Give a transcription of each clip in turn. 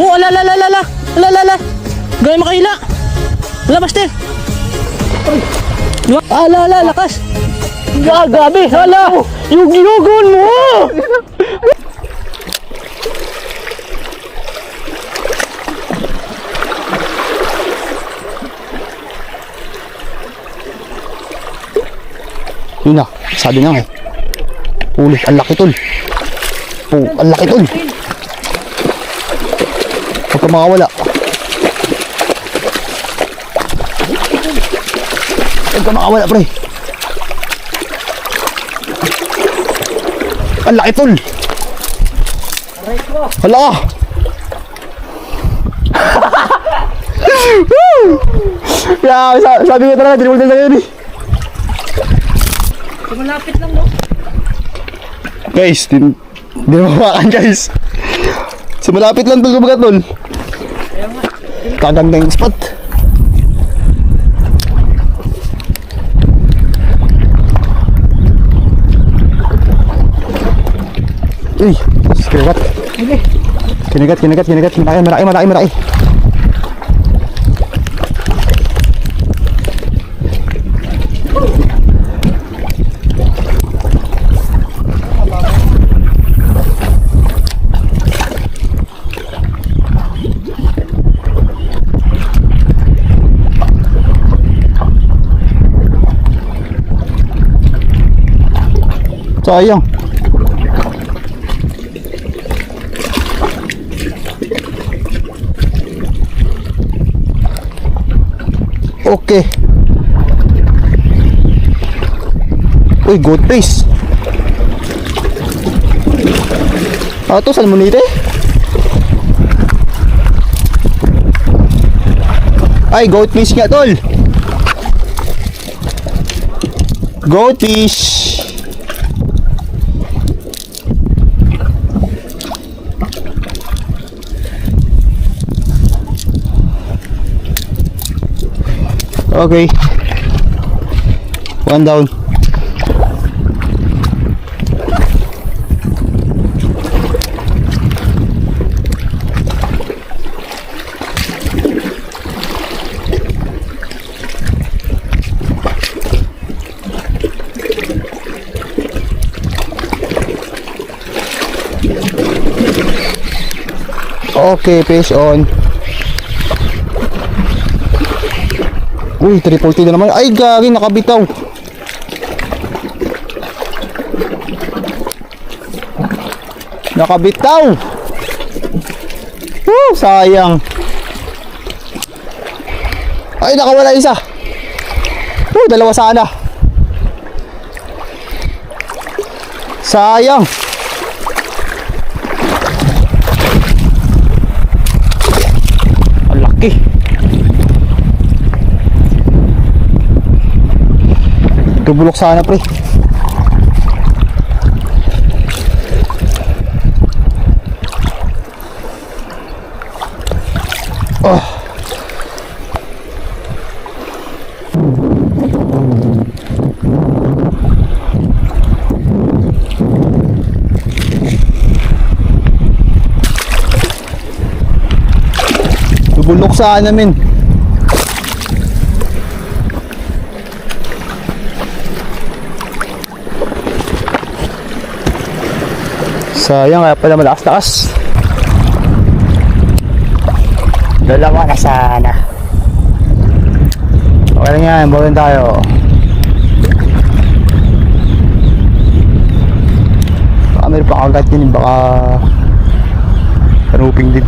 Oh, ala, ala, ala, ala, ala, ala, ala. Gaya makahila. Ala, Master. Ala, ala, lakas. Gagabi, ala. Yug-yugon mo. Yun na, sabi nga eh. Uli, ang laki tol. Oh, ang laki tol. Huwag ka makawala. Huwag ka makawala, pre. Ang laki tol. Hala ka. Woo! Yeah, sa- sabi ko talaga, tinulog na yun eh. Malapit lang, no? Guys, di, di na mawakan guys. So malapit lang tol kumagat tol. Kaganda yung spot. Uy, kinagat. Kinagat, kinagat, kinagat. Malaki, malaki, malaki, malaki. Sayang. Okay. Uy, good face. Ah, to salmonite? Ay, goat fish nga, tol. Goat fish. Okay. One down. Okay, fish on. Uy, 340 na naman. Ay, gagi, nakabitaw. Nakabitaw. Woo, sayang. Ay, nakawala isa. Woo, dalawa sana. Sayang. Ang laki. Tubulok sana pre. Oh. Tubulok sana min. Sayang kaya pala malakas-lakas. Dalawa na sana. Okay lang yan, bawin tayo. Baka meron pa kagat yun, baka kanuping din.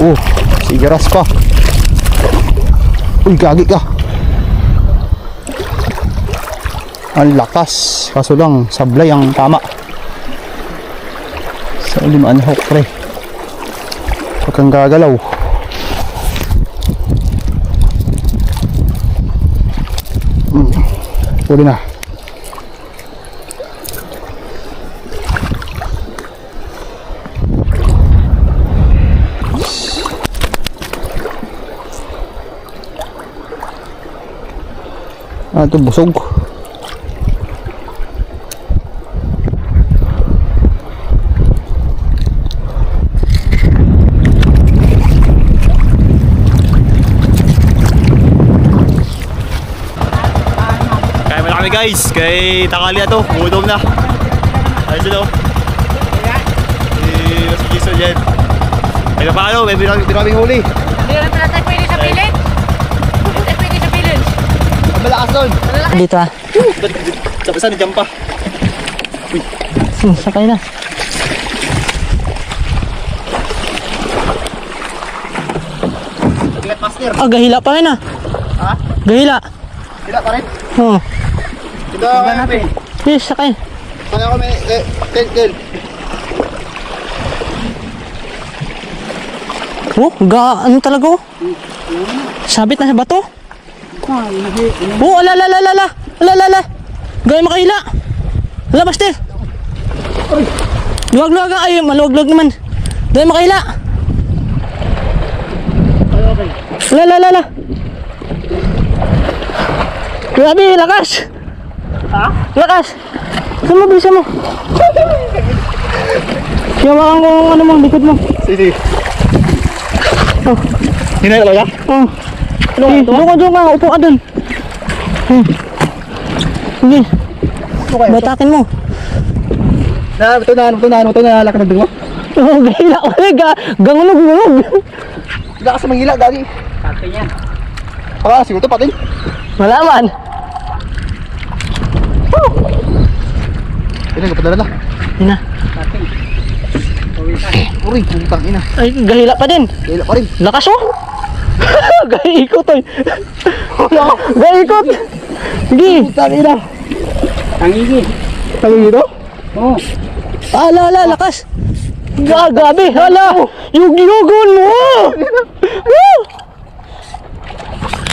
Oh, sigaras pa. Uy, gagi ka. Ang lakas. Kaso lang, sablay ang tama. Sa limaan hook pre. Huwag kang gagalaw. Hmm. Huli na. Ah, ito busog. kami guys. Kay tangali na to. Gutom na. Ayun sila oh. Si Mas Jason dyan. Ay na paano, may binaming huli. Hindi na pala tayo pwede sa pilit. Hindi tayo pwede sa pilit. Ang malakas doon. Dito ah. Tapos saan, jump pa. Hmm, sakay na. Ingat master. Ah, gahila pa rin ah. Ha? Gahila. Sila pa rin. Oh. Ito, natin. Yes, sakay. Kaya kami, eh, tel, tel. Oh, ga, ano talaga oh? Sabit na sa bato? Oh, ala, ala, ala, ala, ala, ala, ala. Gaya makahila. Ala, master. Luwag, luwag, ay, maluwag, luwag naman. Gaya makahila. Ala, ala, ala, ala. Grabe, lakas. Ha? Lakas. Saan mo, bisa mo? Yawakan ko ang ano mo, likod mo. Sige. Oh. Hinay talaga? Oh. Doon doon ka, doon ka. Upo ka doon. Hmm. Sige. Batakin mo. Na, ito na, ito na, ito na, lakad mo. Oh, gahila ko eh. Ga gangunog, ngunog. Hindi ka sa mangila, gagi. Pati niya. Ah, siguro ito patin. Malaman. Ina, kapadala na. Yun na. Uri, putang ina. Ay, gahila pa din. Kailan pa rin. Lakas oh. Gaikot oy. Gaikot. Sige. Putang ina. Tangigi. Tayo dito? Oo. Ala, ala, lakas. Ah, gabi. Ala. Yug-yugon mo. Woo!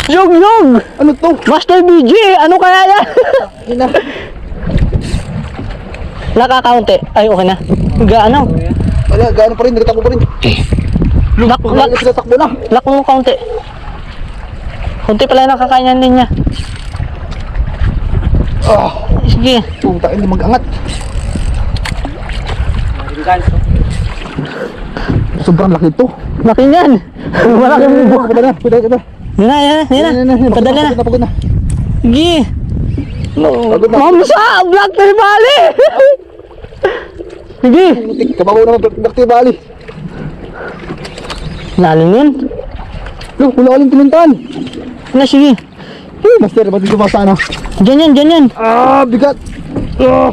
Yug-yug. Ano to? Master BG, ano kaya yan? Nakakaunti. Ay, okay na. Gaano? Wala, gaano pa rin, nagtatakbo pa rin. Lak, Wala lak, na sila takbo na. lak mo kaunti. Kunti pala nakakain din niya. Ah, Sige. putang ina, mag-angat. Sobrang laki to. Laki niyan. Malaki mo na, pagod na. Yan na, yan na, yan na. Padala na. Pagod na. Sige. Pagod na. Mamsa! Black Tail Valley! Sige. Putik, Kababaw naman, Dr. Bali. Lalim yun. Loh, wala kaling tinintan. Na, sige. Master, ba't dito sa ano? Diyan yan, diyan yan. Ah, bigat. Ah,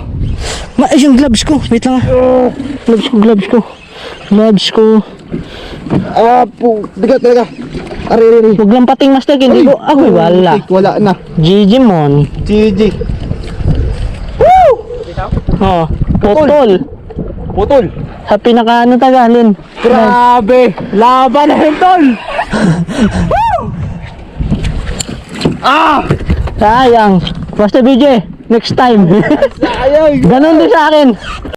Ma, yung gloves ko. Wait lang ah. Gloves ko, gloves ko. Gloves ko. ah, pu, bigat talaga. Ari, ari, ari. Huwag lang pating master, hindi ko. Ako, wala. Putik, Wala na. GG mon. GG. Oh, putol. Putol. Sa pinaka ano tagalin. Grabe. Laban na yun, tol. ah! Sayang. Master BJ, next time. Sayang. Ganon din sa akin.